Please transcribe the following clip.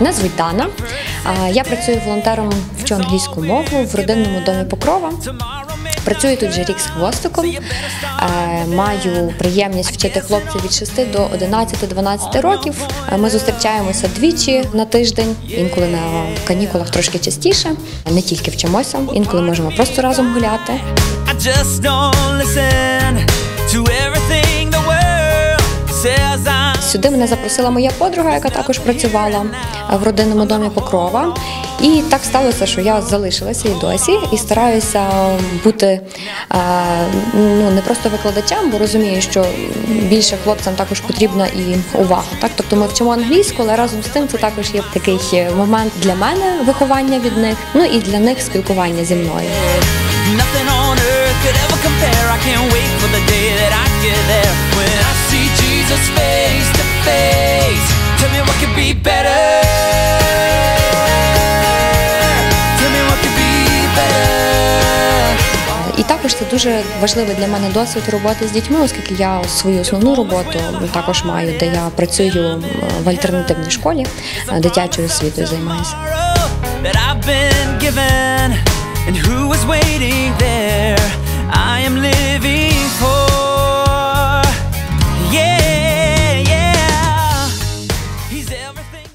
Мене звуть Дана. Я працюю волонтером вчу англійську мову в родинному домі Покрова. Працюю тут вже рік з хвостиком. Маю приємність вчити хлопців від 6 до 11-12 років. Ми зустрічаємося двічі на тиждень, інколи на канікулах трошки частіше. Не тільки вчимося, інколи можемо просто разом гуляти. Сюди мене запросила моя подруга, яка також працювала в родинному домі Покрова. І так сталося, що я залишилася і досі, і стараюся бути е, ну не просто викладачем, бо розумію, що більше хлопцям також потрібна і увага. Так, тобто ми вчимо англійську, але разом з тим це також є такий момент для мене виховання від них, ну і для них спілкування зі мною. Could ever compare. I can't wait for the day that I get there. When I see Jesus face face, tell me what could be better. І також це дуже важливий для мене досвід роботи з дітьми, оскільки я свою основну роботу також маю, де я працюю в альтернативній школі, дитячою освітою займаюся.